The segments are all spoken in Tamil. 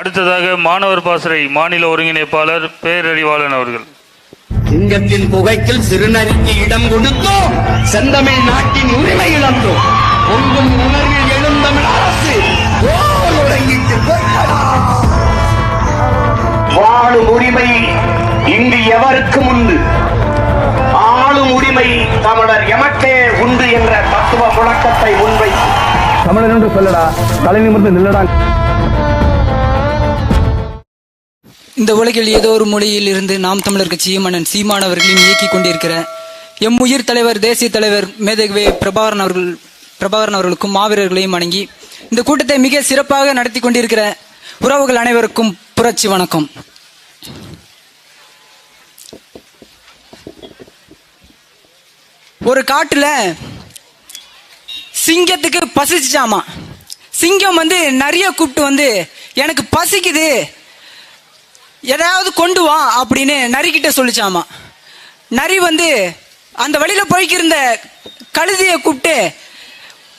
அடுத்ததாக மாணவர் பாசறை மாநில ஒருங்கிணைப்பாளர் பேரறிவாளன் அவர்கள். சிங்கத்தின் புகைக்கில் சிறுநரிக்கு இடம் கொடுத்தோம். செந்தமிழ் நாட்டின் உரிமை இழந்தோம். பொங்கும் உணர்வில் எழுந்தமிழ் அரசு. வாழும் உரிமை இங்கு எவருக்கும் உண்டு? ஆளும் உரிமை தமிழர் எமக்கே உண்டு என்ற தத்துவ முழக்கத்தை முன்வைத்து. தமிழன் என்று சொல்லடா தலை நிமிர்ந்து நில்லடா. இந்த உலகில் ஏதோ ஒரு மொழியில் இருந்து நாம் தமிழர் கட்சியும் அண்ணன் சீமான் அவர்களையும் இயக்கிக் கொண்டிருக்கிற எம் உயிர் தலைவர் தேசிய தலைவர் மேதகவே பிரபாகரன் அவர்கள் பிரபாகரன் அவர்களுக்கும் மாவீரர்களையும் வணங்கி இந்த கூட்டத்தை மிக சிறப்பாக நடத்தி கொண்டிருக்கிற உறவுகள் அனைவருக்கும் புரட்சி வணக்கம். ஒரு காட்டுல சிங்கத்துக்கு பசிச்சாமா சிங்கம் வந்து நிறைய கூப்பிட்டு வந்து எனக்கு பசிக்குது எதாவது கொண்டு வா அப்படின்னு நரிக்கிட்ட சொல்லிச்சாமா. நரி வந்து அந்த வழியில போய்க்கிருந்த கழுதையை கூப்பிட்டு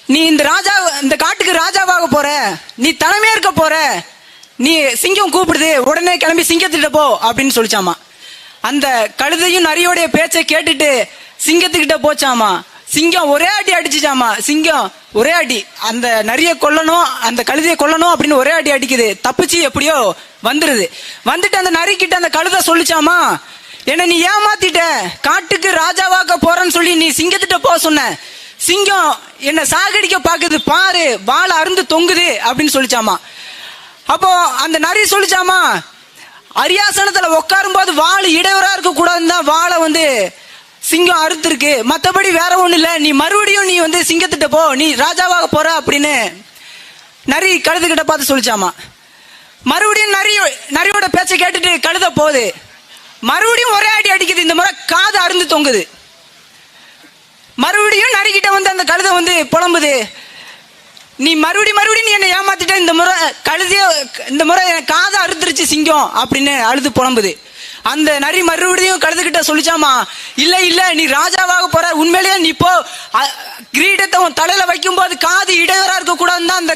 நீ இந்த ராஜா இந்த காட்டுக்கு ராஜாவாக போற. நீ தலைமையா இருக்க போற. நீ சிங்கம் கூப்பிடுது. உடனே கிளம்பி சிங்கத்திட்ட போ அப்படின்னு சொல்லிச்சாமா. அந்த கழுதையும் நரியோடைய பேச்சை கேட்டுட்டு சிங்கத்துக்கிட்ட போச்சாமா. சிங்கம் ஒரே அடி அடிச்சுச்சாமா? சிங்கம் ஒரே அடி. அந்த நிறைய கொல்லணும் அந்த கழுதையை கொல்லணும் அப்படின்னு ஒரே அடி அடிக்குது. தப்பிச்சு எப்படியோ வந்துருது. வந்துட்டு அந்த நரி கிட்ட அந்த கழுதை சொல்லிச்சாமா? என்ன நீ ஏமாத்திட்ட. காட்டுக்கு ராஜாவாக்க போறேன்னு சொல்லி நீ சிங்கத்திட்ட போக சொன்ன. சிங்கம் என்ன சாகடிக்க பாக்குது. பாரு வாழை அருந்து தொங்குது அப்படின்னு சொல்லிச்சாமா. அப்போ அந்த நரி சொல்லிச்சாமா அரியாசனத்துல உட்காரும் போது வாள் இடையூறா இருக்க கூடாதுன்னு தான் வாழை வந்து சிங்கம் அறுத்துருக்கு. மற்றபடி வேற ஒன்றும் இல்லை. நீ மறுபடியும் நீ வந்து சிங்கத்திட்ட போ. நீ ராஜாவாக போற அப்படின்னு நரி கழுதுகிட்ட பார்த்து சொல்லிச்சாமா. மறுபடியும் நரி நரியோட பேச்சை கேட்டுட்டு கழுத போகுது. மறுபடியும் ஒரே அடி அடிக்குது. இந்த முறை காது அருந்து தொங்குது. மறுபடியும் நரிக்கிட்ட வந்து அந்த கழுதை வந்து புலம்புது. நீ மறுபடி மறுபடியும் நீ என்னை ஏமாத்திட்ட. இந்த முறை கழுதிய இந்த முறை காதை அறுத்துருச்சு சிங்கம் அப்படின்னு அழுது புலம்புது. அந்த நரி மறுபடியும் கழுதுகிட்ட சொல்லிச்சாமா இல்ல இல்ல நீ ராஜாவாக போற உண்மையிலேயே நீ போ. கிரீடத்தை உன் தலையில வைக்கும் போது காது இடையூறா இருக்க கூடாதுன்னு தான் அந்த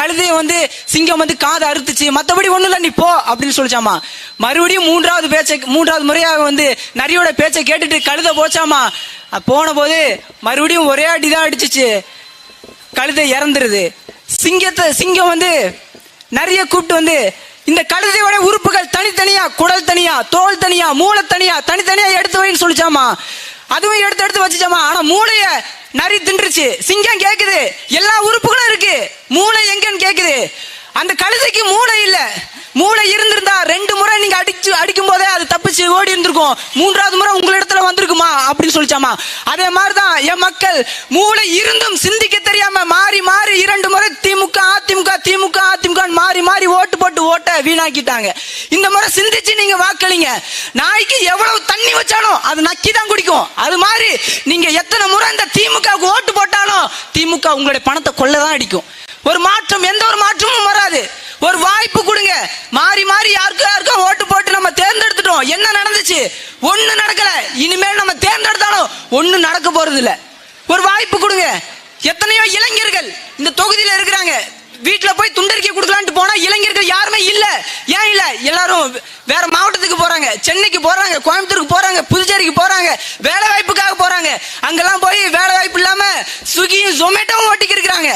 கழுதையை வந்து சிங்கம் வந்து காதை அறுத்துச்சு. மற்றபடி ஒண்ணும் இல்லை நீ போ அப்படின்னு சொல்லிச்சாமா. மறுபடியும் மூன்றாவது பேச்சை மூன்றாவது முறையாக வந்து நரியோட பேச்சை கேட்டுட்டு கழுதை போச்சாமா. போன போது மறுபடியும் ஒரே அடிதான் அடிச்சிச்சு. கழுதை இறந்துருது. சிங்கத்தை சிங்கம் வந்து நிறைய கூப்பிட்டு வந்து இந்த கழுதையோட உறுப்புகள் தனித்தனியா குடல் தனியா தோல் தனியா மூளை தனியா தனித்தனியா எடுத்து வைன்னு சொல்லிச்சாமா? அதுவும் எடுத்து எடுத்து வச்சுச்சாமா? ஆனா மூளைய நரி தின்றுச்சு. சிங்கம் கேக்குது. எல்லா உறுப்புகளும் இருக்கு. மூளை எங்கன்னு கேக்குது. அந்த கழுதைக்கு மூளை இல்லை. மூளை இருந்திருந்தா ரெண்டு முறை நீங்க அடிச்சு அடிக்கும் போதே அது தப்பிச்சு ஓடி இருந்திருக்கும். மூன்றாவது முறை உங்களிடத்துல வந்திருக்குமா? அப்படின்னு சொல்லிச்சாமா. அதே மாதிரிதான் என் மக்கள் மூளை இருந்தும் சிந்திக்க தெரியாம மாறி மாறி இரண்டு முறை திமுக அதிமுக திமுக அதிமுக மாறி மாறி ஓட்டு போட்டு ஓட்ட வீணாக்கிட்டாங்க. இந்த முறை சிந்திச்சு நீங்க வாக்களிங்க. நாய்க்கு எவ்வளவு தண்ணி வச்சாலும் அது நக்கி தான் குடிக்கும். அது மாதிரி நீங்க எத்தனை முறை இந்த திமுகவுக்கு ஓட்டு போட்டாலும் திமுக உங்களுடைய பணத்தை கொள்ளதான் அடிக்கும். ஒரு மாற்றம் எந்த ஒரு மாற்றமும் வராது. ஒரு வாய்ப்பு கொடுங்க. மாறி மாறி யாருக்கும் யாருக்கும் ஓட்டு போட்டு நம்ம தேர்ந்தெடுத்துட்டோம். என்ன நடந்துச்சு? ஒண்ணு நடக்கல. இனிமேல் நம்ம தேர்ந்தெடுத்தாலும் ஒண்ணு நடக்க போறது இல்ல ஒரு வாய்ப்பு கொடுங்க. எத்தனையோ இளைஞர்கள் இந்த தொகுதியில இருக்கிறாங்க. வீட்டுல போய் துண்டறிக்கை கொடுக்கலான்ட்டு போனா இளைஞர்கள் யாருமே இல்ல. ஏன் இல்ல? எல்லாரும் வேற மாவட்டத்துக்கு போறாங்க. சென்னைக்கு போறாங்க. கோயம்புத்தூருக்கு போறாங்க. புதுச்சேரிக்கு போறாங்க. வேலை வாய்ப்புக்காக போறாங்க. அங்கெல்லாம் போய் வேலை வாய்ப்பு இல்லாம ஸ்விக்கியும் ஜொமேட்டோவும் ஓட்டிக்கு இருக்கிறாங்க.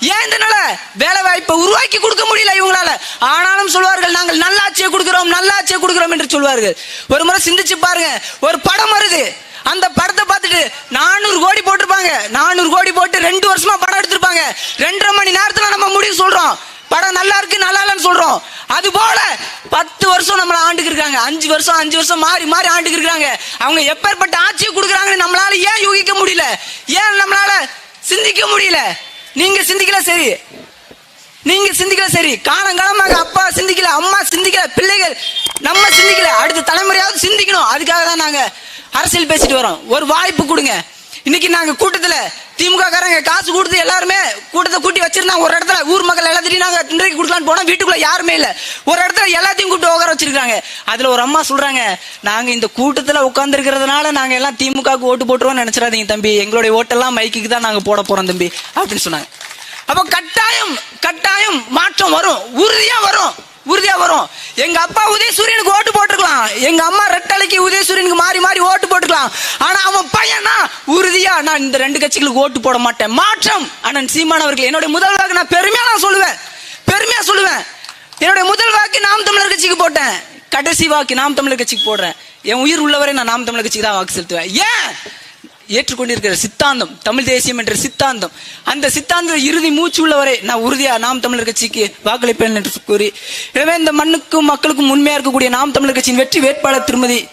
ஏன் இதனால வேலை வாய்ப்பை உருவாக்கி கொடுக்க முடியல இவங்களால? ஆனாலும் சொல்வார்கள் நாங்கள் நல்லாட்சியை கொடுக்கிறோம் நல்லாட்சியை கொடுக்கிறோம் என்று சொல்வார்கள். ஒரு முறை சிந்திச்சு பாருங்க ஒரு படம் வருது. அந்த படத்தை பார்த்துட்டு நானூறு கோடி போட்டிருப்பாங்க. நானூறு கோடி போட்டு ரெண்டு வருஷமா படம் எடுத்திருப்பாங்க. ரெண்டரை மணி நேரத்துல நம்ம முடிவு சொல்றோம். படம் நல்லா இருக்கு நல்லா இல்லைன்னு சொல்றோம். அது போல பத்து வருஷம் நம்மள ஆண்டுக்கு இருக்காங்க. அஞ்சு வருஷம் அஞ்சு வருஷம் மாறி மாறி ஆண்டுக்கு இருக்காங்க. அவங்க எப்பேற்பட்ட ஆட்சியை கொடுக்குறாங்கன்னு நம்மளால ஏன் யூகிக்க முடியல? ஏன் நம்மளால சிந்திக்க முடியல? நீங்க சிந்திக்கல சரி. நீங்க சிந்திக்கல சரி. காலங்காலமாக அப்பா சிந்திக்கல அம்மா சிந்திக்கல பிள்ளைகள் நம்ம சிந்திக்கல. அடுத்த தலைமுறையாவது சிந்திக்கணும். அதுக்காக தான் நாங்க அரசியல் பேசிட்டு வரோம். ஒரு வாய்ப்பு கொடுங்க. இன்னைக்கு நாங்க கூட்டத்துல திமுக காரங்க காசு கொடுத்து எல்லாருமே கூட்டத்தை கூட்டி வச்சிருந்தாங்க. ஒரு இடத்துல ஊர் மக்கள் எல்லாத்தையும் நாங்க இன்றைக்கு கொடுக்கலான்னு போனா வீட்டுக்குள்ள யாருமே இல்ல. ஒரு இடத்துல எல்லாத்தையும் கூப்பிட்டு உட்கார வச்சிருக்காங்க. அதுல ஒரு அம்மா சொல்றாங்க நாங்க இந்த கூட்டத்துல உட்கார்ந்து இருக்கிறதுனால நாங்க எல்லாம் திமுகவுக்கு ஓட்டு போட்டுருவோம் நினைச்சிடாதீங்க தம்பி. எங்களுடைய ஓட்டெல்லாம் மைக்குக்கு தான் நாங்க போட போறோம் தம்பி. அப்படின்னு சொன்னாங்க. அப்ப கட்டாயம் கட்டாயம் மாற்றம் வரும். உறுதியா வரும். வரும். எங்க அப்பா உதயசூரியனுக்கு ஓட்டு போட்டுக்கலாம் எங்க அம்மா ரெட்டலைக்கு உதயசூரியனுக்கு மாறி மாறி ஓட்டு போட்டுக்கலாம் ஆனா அவன் பையனா உறுதியா நான் இந்த ரெண்டு கட்சிகளுக்கு ஓட்டு போட மாட்டேன். மாற்றம். அண்ணன் சீமான் அவர்கள் என்னுடைய முதல் வாக்கு நான் பெருமையா நான் சொல்லுவேன். பெருமையா சொல்லுவேன். என்னுடைய முதல் வாக்கு நாம் தமிழர் கட்சிக்கு போட்டேன். கடைசி வாக்கு நாம் தமிழர் கட்சிக்கு போடுறேன். என் உயிர் உள்ளவரை நான் நாம் தமிழர் கட்சிக்கு தான் வாக்கு செலுத்துவேன். ஏன்? ஏற்றுக்கொண்டிருக்கிற சித்தாந்தம் தமிழ் தேசியம் என்ற சித்தாந்தம். அந்த சித்தாந்த இறுதி மூச்சு உள்ளவரை நான் உறுதியா நாம் தமிழர் கட்சிக்கு வாக்களிப்பேன் என்று கூறி எனவே இந்த மண்ணுக்கும் மக்களுக்கும் உண்மையா இருக்கக்கூடிய நாம் தமிழர் கட்சியின் வெற்றி வேட்பாளர் திருமதி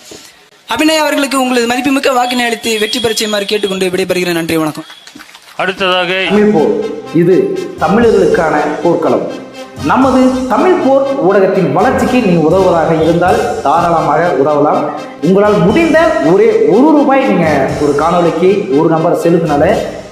அபிநயா அவர்களுக்கு உங்களது மதிப்புமிக்க வாக்கினை அளித்து வெற்றி பெற செய்யுமாறு கேட்டுக்கொண்டு விடைபெறுகிறேன். நன்றி வணக்கம். அடுத்ததாக இது தமிழர்களுக்கான போர்க்களம். நமது தமிழ் போர் ஊடகத்தின் வளர்ச்சிக்கு நீ உதவுவதாக இருந்தால் தாராளமாக உதவலாம். உங்களால் முடிந்த ஒரே ஒரு ரூபாய் நீங்க ஒரு காணொளிக்கு ஒரு நம்பர் செலுத்தினால